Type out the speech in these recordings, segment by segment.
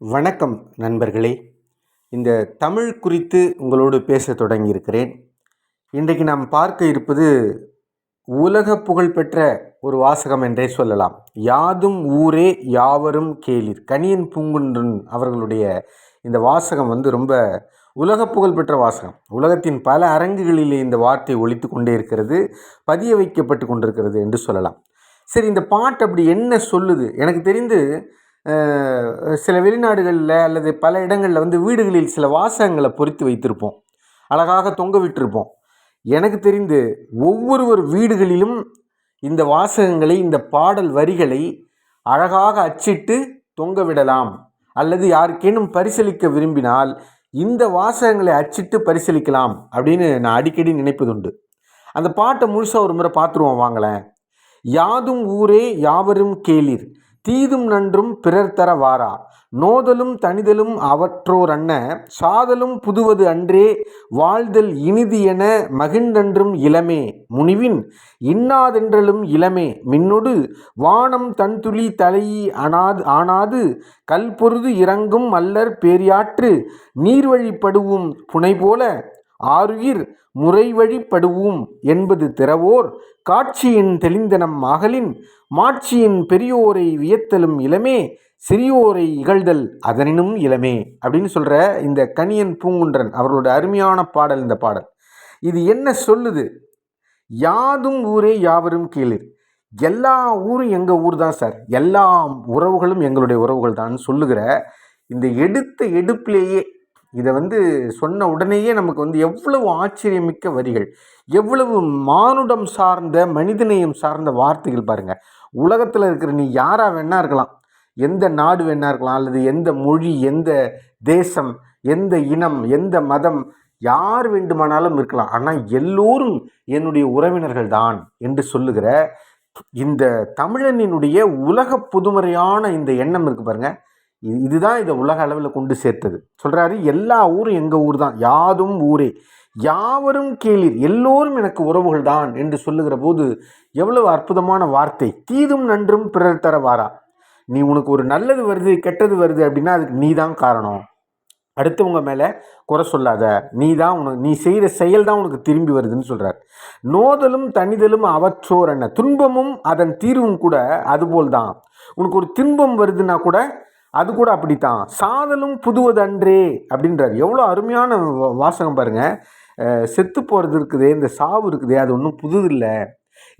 வணக்கம் நண்பர்களே. இந்த தமிழ் குறித்து உங்களோடு பேச தொடங்கியிருக்கிறேன். இன்றைக்கு நாம் பார்க்க இருப்பது உலக புகழ்பெற்ற ஒரு வாசகம் என்றே சொல்லலாம். யாதும் ஊரே யாவரும் கேளிர். கனியன் பூங்குன்றன் அவர்களுடைய இந்த வாசகம் வந்து ரொம்ப உலக புகழ்பெற்ற வாசகம். உலகத்தின் பல அரங்குகளிலே இந்த வார்த்தை ஒழித்து கொண்டே இருக்கிறது பதிய வைக்கப்பட்டு கொண்டிருக்கிறது என்று சொல்லலாம். சரி இந்த பாட்டு அப்படி என்ன சொல்லுது? எனக்கு தெரிந்து சில வெளிநாடுகளில் அல்லது பல இடங்களில் வந்து வீடுகளில் சில வாசகங்களை பொறித்து வைத்திருப்போம். அழகாக தொங்க விட்டிருப்போம். எனக்கு தெரிந்து ஒவ்வொருவர் வீடுகளிலும் இந்த வாசகங்களை இந்த பாடல் வரிகளை அழகாக அச்சிட்டு தொங்க விடலாம். அல்லது யாருக்கேனும் பரிசளிக்க விரும்பினால் இந்த வாசகங்களை அச்சிட்டு பரிசளிக்கலாம் அப்படின்னு நான் அடிக்கடி நினைப்பதுண்டு அந்த பாட்டை முழுசாக ஒரு முறை பார்த்துருவோம் வாங்களேன். யாதும் ஊரே யாவரும் கேளிர். தீதும் நன்றும் பிறர் தர வாரா. நோதலும் தனிதலும் அவற்றோர் அன்ன சாதலும் புதுவது அன்றே. வாழ்தல் இனிது என மகிழ்ந்தன்றும் இளமே. முனிவின் இன்னாதென்றலும் இளமே. மின்னொடு வானம் தன்துளி தலையி அனாது ஆனாது கல்பொருது இறங்கும் மல்லர் பேரியாற்று. நீர்வழிப்படுவும் புனை போல ஆருயிர் முறைவழிப்படுவோம் என்பது திறவோர். காட்சியின் தெளிந்தனம் மகளின் மாட்சியின் பெரியோரை வியத்தலும் இளமே சிறியோரை இகழ்தல் அதனினும் இளமே அப்படின்னு சொல்கிற இந்த கணியன் பூங்குன்றன் அவர்களோட அருமையான பாடல் இந்த பாடல். இது என்ன சொல்லுது? யாதும் ஊரே யாவரும் கேளிர் எல்லா ஊரும் எங்கள் ஊர் தான் சார்? எல்லா உறவுகளும் எங்களுடைய உறவுகள் தான் சொல்லுகிற இந்த எடுத்த எடுப்பிலேயே இதை வந்து சொன்ன உடனேயே நமக்கு வந்து எவ்வளவு ஆச்சரியமிக்க வரிகள் எவ்வளவு மானுடம் சார்ந்த மனிதநேயம் சார்ந்த வார்த்தைகள் பாருங்க. உலகத்தில் இருக்கிற நீ யாராக வேணா இருக்கலாம். எந்த நாடு வேணா இருக்கலாம். அல்லது எந்த மொழி எந்த தேசம் எந்த இனம் எந்த மதம் யார் வேண்டுமானாலும் இருக்கலாம். ஆனால் எல்லோரும் என்னுடைய உறவினர்கள் தான் என்று சொல்லுகிற இந்த தமிழனினுடைய உலக புதுமறையான இந்த எண்ணம் இருக்கு பாருங்கள் இதுதான் இதை உலக அளவில் கொண்டு சேர்த்தது. சொல்கிறாரு எல்லா ஊரும் எங்கள் ஊர் தான் யாதும் ஊரே. யாவரும் கேளீர். எல்லோரும் எனக்கு உறவுகள் தான் என்று சொல்லுகிற போது எவ்வளவு அற்புதமான வார்த்தை. தீதும் நன்றும் பிறர் தர வாரா. நீ உனக்கு ஒரு நல்லது வருது கெட்டது வருது அப்படின்னா அதுக்கு நீ தான் காரணம். அடுத்தவங்க மேலே குறை சொல்லாத. நீ தான் உனக்கு நீ செய்கிற செயல் தான் உனக்கு திரும்பி வருதுன்னு சொல்கிறார் நோதலும் தனிதலும் அவற்றோர் என்ன? துன்பமும் அதன் தீர்வும் கூட அதுபோல் தான் உனக்கு ஒரு துன்பம் வருதுன்னா கூட அது கூட அப்படித்தான். சாதலும் புதுவதன்றே அப்படின்றார். எவ்வளோ அருமையான வா- வாசகம் பாருங்க. செத்து போகிறது இருக்குதே இந்த சாவு இருக்குதே அது ஒன்றும் புது இல்லை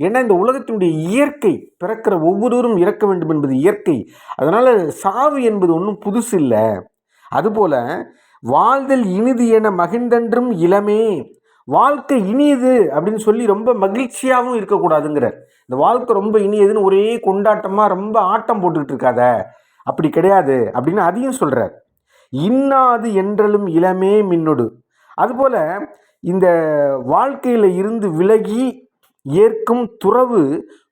ஏன்னா இந்த உலகத்தினுடைய இயற்கை பிறக்கிற ஒவ்வொருவரும் இறக்க வேண்டும் என்பது இயற்கை. அதனால் சாவு என்பது ஒன்றும் புதுசு இல்லை. அதுபோல் வாழ்தல் இனிது என மகிழ்ந்தன்றும் இளமே. வாழ்க்கை இனியது அப்படின்னு சொல்லி ரொம்ப மகிழ்ச்சியாகவும் இருக்கக்கூடாதுங்கிறார். இந்த வாழ்க்கை ரொம்ப இனியதுன்னு ஒரே கொண்டாட்டமாக ரொம்ப ஆட்டம் போட்டுக்கிட்டு இருக்காத. அப்படி கிடையாது அப்படின்னு அதையும் சொல்கிறார் இன்னாது என்றலும் இளமே மின்னொடு. அதுபோல் இந்த வாழ்க்கையில் இருந்து விலகி ஏற்கும் துறவு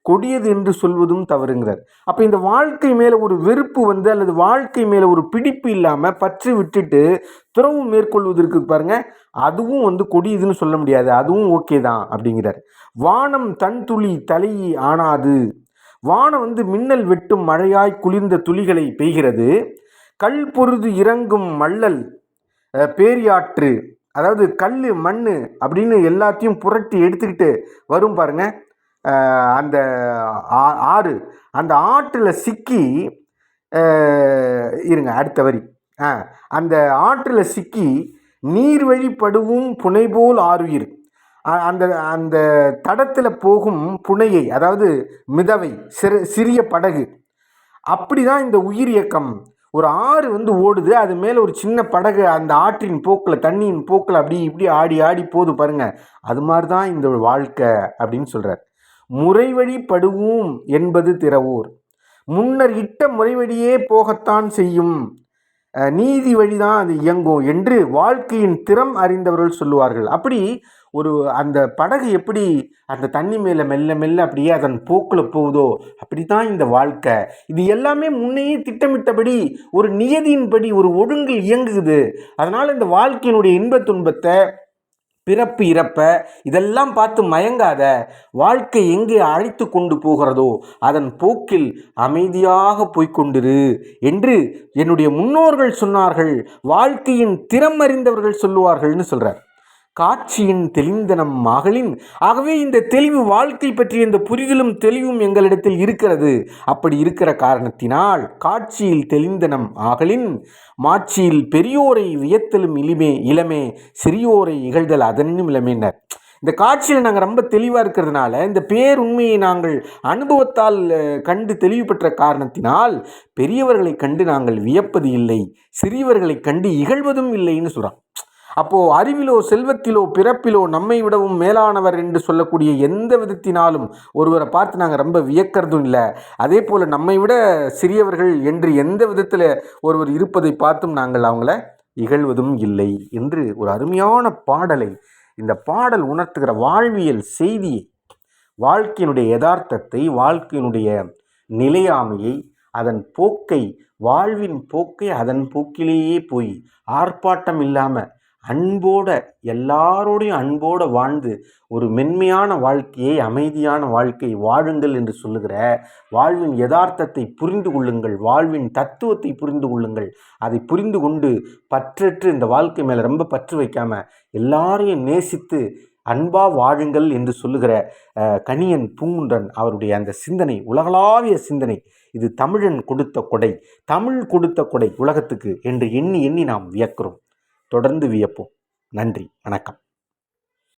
கொடியது என்று சொல்வதும் தவறுங்கிறார். அப்போ இந்த வாழ்க்கை மேலே ஒரு வெறுப்பு வந்து அல்லது வாழ்க்கை மேலே ஒரு பிடிப்பு இல்லாமல் பற்று விட்டுட்டு துறவு மேற்கொள்வதற்கு பாருங்க அதுவும் வந்து கொடியதுன்னு சொல்ல முடியாது. அதுவும் ஓகே தான் அப்படிங்கிறார். வானம் தன் துளி தலை ஆனாது. வானம் வந்து மின்னல் வெட்டும் மழையாய் குளிர்ந்த துளிகளை பெய்கிறது. கல் பொருது இறங்கும் மள்ளல் பேரியாற்று அதாவது கல் மண் அப்படின்னு எல்லாத்தையும் புரட்டி எடுத்துக்கிட்டு வரும் பாருங்க. அந்த ஆ- ஆறு அந்த ஆற்றில் சிக்கி இருங்க அடுத்த வரி. ஆ அந்த ஆற்றில் சிக்கி நீர் வழிபடுவும் புனைபோல் ஆறுயிர். அந்த அந்த தடத்தில் போகும் புனையை அதாவது மிதவை சிறு சிறிய படகு. அப்படி தான் இந்த உயிர் இயக்கம். ஒரு ஆறு வந்து ஓடுது அது மேலே ஒரு சின்ன படகு அந்த ஆற்றின் போக்கில் தண்ணியின் போக்கில் அப்படி இப்படி ஆடி ஆடி போகுது பாருங்க. அது மாதிரி தான் இந்த வாழ்க்கை அப்படின்னு சொல்கிறார் முறைவழி படுவோம் என்பது திறவோர். முன்னர் இட்ட முறைவழியே போகத்தான் செய்யும். நீதி வழிதான் அது இயங்கும் என்று வாழ்க்கையின் திறம் அறிந்தவர்கள் சொல்லுவார்கள். அப்படி ஒரு அந்த படகு எப்படி அந்த தண்ணி மேலே மெல்ல மெல்ல அப்படியே அதன் போக்கில் போகுதோ அப்படி தான் இந்த வாழ்க்கை. இது எல்லாமே முன்னையே திட்டமிட்டபடி ஒரு நியதியின்படி ஒரு ஒழுங்கில் இயங்குது. அதனால் இந்த வாழ்க்கையினுடைய இன்பத் துன்பத்தை பிறப்பு இறப்ப இதெல்லாம் பார்த்து மயங்காத வாழ்க்கை எங்கே அழைத்து கொண்டு போகிறதோ அதன் போக்கில் அமைதியாக போய்க்கொண்டிரு என்று என்னுடைய முன்னோர்கள் சொன்னார்கள் வாழ்க்கையின் திறமறிந்தவர்கள் சொல்லுவார்கள்னு சொல்கிறார் காட்சியின் தெளிந்தனம் மகளின். ஆகவே இந்த தெளிவு வாழ்க்கை பற்றிய இந்த புரிதலும் தெளிவும் எங்களிடத்தில் இருக்கிறது. அப்படி இருக்கிற காரணத்தினால் காட்சியில் தெளிந்தனம் ஆகலின் மாட்சியில் பெரியோரை வியத்தலும் இளிமே இளமே சிறியோரை இகழ்தல் அதனும் இளமேனர். இந்த காட்சியில் நாங்கள் ரொம்ப தெளிவாக இருக்கிறதுனால இந்த பேருண்மையை நாங்கள் அனுபவத்தால் கண்டு தெளிவு பெற்ற காரணத்தினால் பெரியவர்களை கண்டு நாங்கள் வியப்பது இல்லை சிறியவர்களை கண்டு இகழ்வதும் இல்லைன்னு சொல்கிறான் அப்போது அறிவிலோ செல்வத்திலோ பிறப்பிலோ நம்மை விடவும் மேலானவர் என்று சொல்லக்கூடிய எந்த விதத்தினாலும் ஒருவரை பார்த்து நாங்கள் ரொம்ப வியக்கிறதும் இல்லை. அதே போல் நம்மை விட சிறியவர்கள் என்று எந்த விதத்தில் ஒருவர் இருப்பதை பார்த்தும் நாங்கள் அவங்கள இகழ்வதும் இல்லை என்று ஒரு அருமையான பாடலை இந்த பாடல் உணர்த்துகிற வாழ்வியல் செய்தியை வாழ்க்கையினுடைய யதார்த்தத்தை வாழ்க்கையினுடைய நிலையாமையை அதன் போக்கை வாழ்வின் போக்கை அதன் போக்கிலேயே போய் ஆர்ப்பாட்டம் இல்லாமல் அன்போட எல்லாரோடையும் அன்போட வாழ்ந்து ஒரு மென்மையான வாழ்க்கையை அமைதியான வாழ்க்கை வாழுங்கள் என்று சொல்லுகிற வாழ்வின் யதார்த்தத்தை புரிந்து கொள்ளுங்கள் வாழ்வின் தத்துவத்தை புரிந்து கொள்ளுங்கள். அதை புரிந்து கொண்டு பற்றற்று இந்த வாழ்க்கை மேலே ரொம்ப பற்று வைக்காம எல்லாரையும் நேசித்து அன்பா வாழுங்கள் என்று சொல்லுகிற கணியன் பூங்குன்றன் அவருடைய அந்த சிந்தனை உலகளாவிய சிந்தனை இது தமிழன் கொடுத்த கொடை தமிழ் கொடுத்த கொடை உலகத்துக்கு என்று எண்ணி எண்ணி நாம் வியக்கிறோம். தொடர்ந்து வியப்போம். நன்றி. வணக்கம்.